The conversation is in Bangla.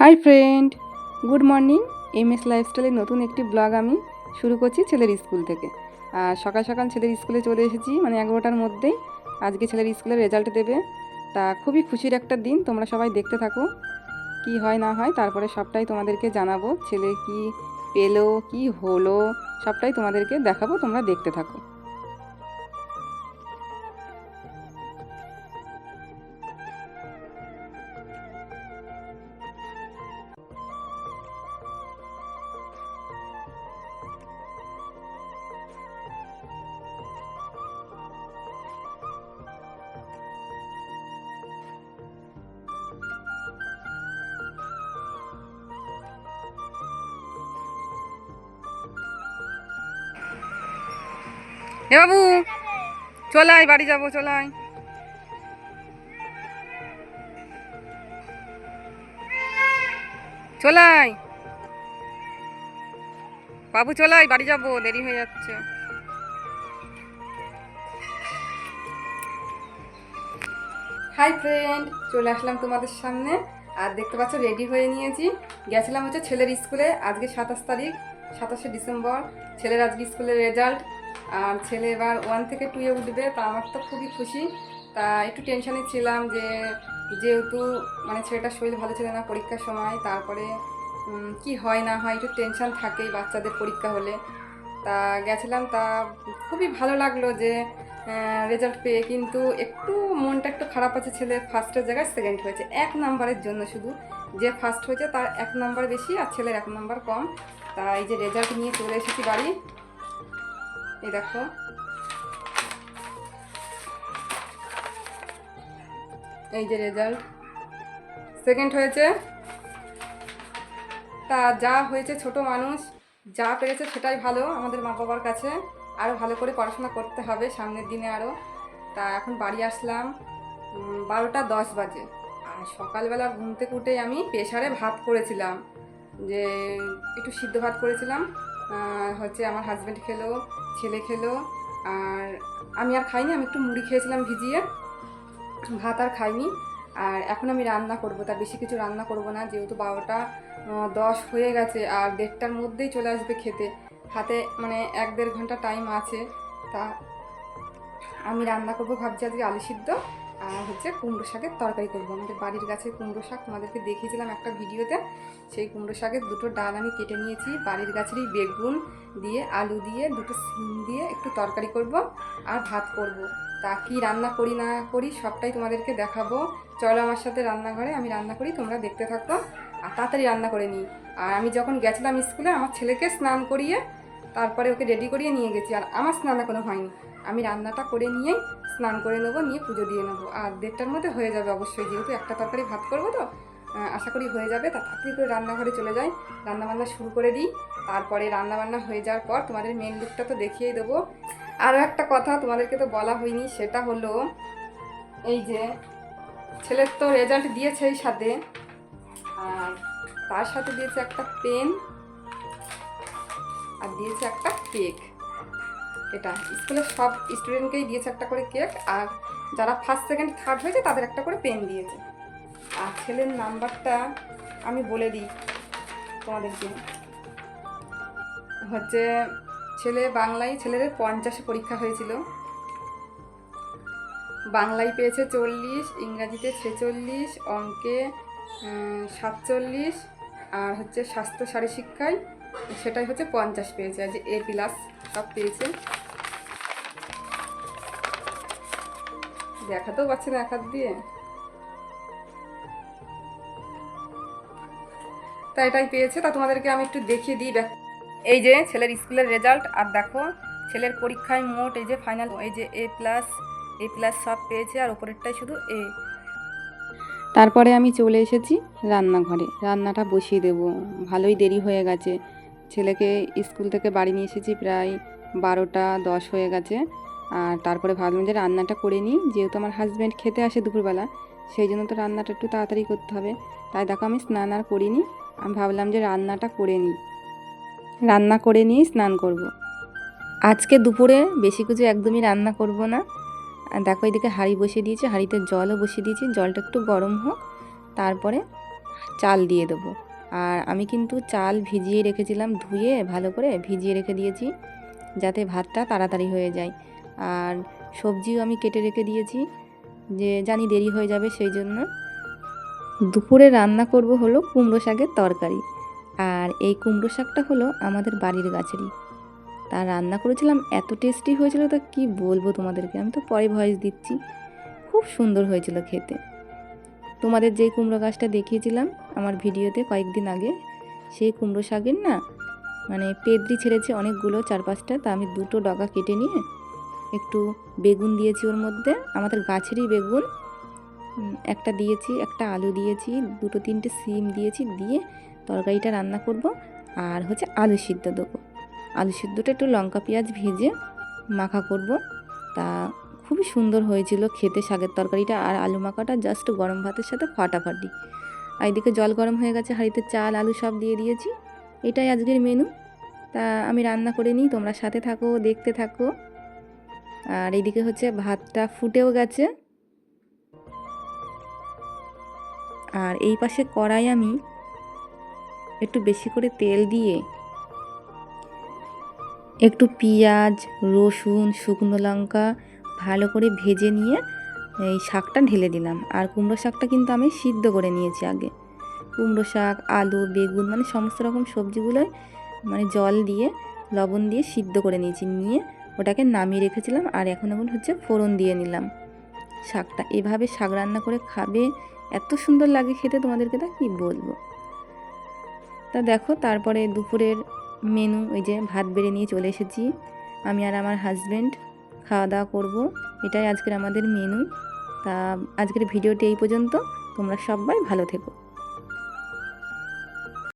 Hi friend, good morning. M S লাইফস্টাইলের নতুন একটি ব্লগ আমি শুরু করছি ছেলের স্কুল থেকে। আর সকাল সকাল ছেলের স্কুলে চলে এসেছি মানে এগারোটার মধ্যেই আজকে ছেলের স্কুলের রেজাল্ট দেবে। তা খুবই খুশির একটা দিন, তোমরা সবাই দেখতে থাকো। কি হয় না হয়, তারপরে সবটাই তোমাদেরকে জানাব। ছেলে কি পেল, কি হলো, সবটাই তোমাদেরকে দেখাবো, তোমরা দেখতে থাকো। এ বাবু চলাই বাড়ি যাব চলাই চলাই বাবু চলাই বাড়ি যাব, দেরি হয়ে যাচ্ছে। হাই ফ্রেন্ড, চলে আসলাম তোমাদের সামনে। আর দেখতে পাচ্ছ, রেডি হয়ে নিয়েছি। গেছিলাম হচ্ছে ছেলের স্কুলে, আজকে সাতাশ তারিখ, সাতাশে ডিসেম্বর। ছেলের আজকে স্কুলের রেজাল্ট। আর ছেলে এবার ওয়ান থেকে টুয়ে উঠবে, তা আমার তো খুবই খুশি। তা একটু টেনশনে ছিলাম যে, যেহেতু মানে ছেলেটার শরীর ভালো ছিল না পরীক্ষার সময়, তারপরে কি হয় না হয় একটু টেনশন থাকেই বাচ্চাদের পরীক্ষা হলে। তা গেছিলাম, তা খুবই ভালো লাগল যে রেজাল্ট পেয়ে, কিন্তু একটু মনটা একটু খারাপ আছে ছেলে ফার্স্টের জায়গায় সেকেন্ড হয়েছে। এক নাম্বারের জন্য শুধু। যে ফার্স্ট হয়েছে তার এক নাম্বার বেশি আর ছেলের এক নাম্বার কম। তা এই যে রেজাল্ট নিয়ে চলে এসেছি বাড়ি। এই দেখো। এই যে রেজাল্ট সেকেন্ড হয়েছে। তা যা হয়েছে ছোট মানুষ, যা পেরেছে সেটাই ভালো আমাদের মা বাবার কাছে। আরও ভালো করে পড়াশোনা করতে হবে সামনের দিনে আরও তা এখন বাড়ি আসলাম বারোটা দশ বাজে। আর সকালবেলা ঘুম থেকে আমি প্রেশারে ভাত করেছিলাম। যে একটু সিদ্ধ ভাত করেছিলাম। হচ্ছে আমার হাজব্যান্ড খেলো। ছেলে খেলো। আর আমি আর খাইনি, আমি একটু মুড়ি খেয়েছিলাম ভিজিয়ে। ভাত আর খাইনি। আর এখন আমি রান্না করব, তা বেশি কিছু রান্না করব না, যেহেতু বারোটা দশ হয়ে গেছে, আর দেড়টার মধ্যেই চলে আসবে খেতে। হাতে মানে এক দেড় ঘণ্টা টাইম আছে। তা আমি রান্না করব, ভাবছি আজকে আলু সিদ্ধ আর হচ্ছে কুমড়ো শাকের তরকারি করব। আমাদের বাড়ির গাছের কুমড়ো শাক তোমাদেরকে দেখিয়েছিলাম একটা ভিডিওতে। সেই কুমড়ো শাকের দুটো ডাল আমি কেটে নিয়েছি। বাড়ির গাছেরই বেগুন দিয়ে, আলু দিয়ে, দুটো সিম দিয়ে একটু তরকারি করব আর ভাত করব। তা কি রান্না করি না করি সবটাই তোমাদেরকে দেখাবো। চলো আমার সাথে রান্নাঘরে, আমি রান্না করি, তোমরা দেখতে থাকো। আর তাড়াতাড়ি রান্না করে নিই। আর আমি যখন গেছিলাম স্কুলে, আমার ছেলেকে স্নান করিয়ে তারপরে ওকে রেডি করিয়ে নিয়ে গেছি। আর আমার স্নান এখনও হয়নি। আমি রান্নাটা করে নিয়েই স্নান করে নেব, নিয়ে পুজো দিয়ে নেব। আর দেড়টার মধ্যে হয়ে যাবে অবশ্যই, যেহেতু একটা তরকারি ভাত করব তো। আশা করি হয়ে যাবে। তা তাড়াতাড়ি করে রান্নাঘরে চলে যাই। রান্নাবান্না শুরু করে দিই। তারপরে রান্নাবান্না হয়ে যাওয়ার পর তোমাদের মেন লুকটা তো দেখিয়েই দেবো। আরও একটা কথা তোমাদেরকে তো বলা হয়নি, সেটা হলো এই যে ছেলের তো রেজাল্ট দিয়েছে এই সাথে। আর তার সাথে দিয়েছে একটা পেন আর দিয়েছে একটা কেক এটা স্কুলের সব স্টুডেন্টকেই দিয়েছে একটা করে কেক আর যারা ফার্স্ট সেকেন্ড থার্ড হয়েছে তাদের একটা করে পেন দিয়েছে। ছেলের নাম্বারটা আমি বলে দিই তোমাদেরকে। হচ্ছে ছেলে বাংলায় ছেলেদের পঞ্চাশে পরীক্ষা হয়েছিল। বাংলায় পেয়েছে চল্লিশ, ইংরাজিতে ছেচল্লিশ, অঙ্কে সাতচল্লিশ, আর হচ্ছে স্বাস্থ্য শারীর শিক্ষায় সেটাই হচ্ছে পঞ্চাশ পেয়েছে। আর যে এ প্লাস সব পেয়েছে। দেখাতেও পাচ্ছি না এক হাত দিয়ে। তা এটাই পেয়েছে, তা তোমাদেরকে আমি একটু দেখিয়ে দিই। এই যে ছেলের স্কুলের রেজাল্ট আর দেখো, ছেলের পরীক্ষায় মোট এই যে ফাইনাল এই যে এ প্লাস এ প্লাস সব পেয়েছে, আর ওপরেরটাই শুধু এ তারপরে আমি চলে এসেছি রান্নাঘরে। রান্নাটা বসিয়ে দেব। ভালোই দেরি হয়ে গেছে। ছেলেকে স্কুল থেকে বাড়ি নিয়ে এসেছি প্রায় বারোটা দশ হয়ে গেছে। আর তারপরে ভাবলাম যে রান্নাটা করে নিই, যেহেতু আমার হাজব্যান্ড খেতে আসে দুপুরবেলা, সেই জন্য তো রান্নাটা একটু তাড়াতাড়ি করতে হবে। তাই দেখো আমি স্নান আর করিনি। আমি ভাবলাম যে রান্নাটা করে নিই। রান্না করে নিয়ে স্নান করব। আজকে দুপুরে বেশি কিছু একদমই রান্না করব না। আর দেখো এদিকে হাঁড়ি বসিয়ে দিয়েছি, হাঁড়িতে জলও বসিয়ে দিয়েছি, জলটা একটু গরম হোক, তারপরে চাল দিয়ে দেবো। আর আমি কিন্তু চাল ভিজিয়ে রেখেছিলাম ধুয়ে, ভালো করে ভিজিয়ে রেখে দিয়েছি, যাতে ভাতটা তাড়াতাড়ি হয়ে যায়। আর সবজিও আমি কেটে রেখে দিয়েছি, যে জানি দেরি হয়ে যাবে সেই জন্য। দুপুরে রান্না করব হলো কুমড়ো শাকের তরকারি। আর এই কুমড়ো শাকটা হলো আমাদের বাড়ির গাছেরই। তা রান্না করেছিলাম, এত টেস্টি হয়েছিল তা কি বলব তোমাদেরকে? আমি তো পরে ভয়েস দিচ্ছি। খুব সুন্দর হয়েছিল খেতে। তোমাদের যে কুমড়ো গাছটা দেখিয়েছিলাম আমার ভিডিওতে কয়েকদিন আগে, সেই কুমড়ো শাকের না মানে পেদ্রি ছেড়েছে অনেকগুলো, চার পাঁচটা, তা আমি দুটো ডগা কেটে নিয়ে একটু বেগুন দিয়েছি ওর মধ্যে। আমাদের গাছেরই বেগুন একটা দিয়েছি, একটা আলু দিয়েছি, দুটো তিনটে সিম দিয়েছি, দিয়ে তরকারিটা রান্না করব আর হচ্ছে আলু সিদ্ধ দেবো। আলু সিদ্ধটা একটু লঙ্কা, পেঁয়াজ ভেজে মাখা করব। তা খুবই সুন্দর হয়েছিল খেতে শাকের তরকারিটা আর আলু মাখাটা জাস্ট গরম ভাতের সাথে ফাটাফাটি। আর এদিকে জল গরম হয়ে গেছে, হাঁড়িতে চাল, আলু সব দিয়ে দিয়েছি। এটাই আজকের মেনু তা আমি রান্না করে নিই, তোমরা সাথে থাকো, দেখতে থাকো। আর এইদিকে হচ্ছে ভাতটা ফুটেও গেছে। আর এই পাশে কড়াই আমি একটু বেশি করে তেল দিয়ে একটু পেঁয়াজ, রসুন, শুকনো লঙ্কা ভালো করে ভেজে নিয়ে এই শাকটা ঢেলে দিলাম। আর কুমড়ো শাকটা কিন্তু আমি সিদ্ধ করে নিয়েছি আগে। কুমড়ো শাক, আলু, বেগুন মানে সমস্ত রকম সবজিগুলোই মানে জল দিয়ে, লবণ দিয়ে সিদ্ধ করে নিয়েছি। নিয়ে ওটাকে নামিয়ে রেখেছিলাম আর এখন এখন হচ্ছে ফোড়ন দিয়ে নিলাম শাকটা। এভাবে শাক রান্না করে খাবে এত সুন্দর লাগে খেতে, তোমাদেরকে তা কী বলব? তা দেখো, তারপরে দুপুরের মেনু, ওই যে ভাত বেড়ে নিয়ে চলে এসেছি। আমি আর আমার হাজব্যান্ড খাওয়া দাওয়া করব। এটাই আজকের আমাদের মেনু। তা আজকের ভিডিওটি এই পর্যন্ত। তোমরা সবাই ভালো থেকো।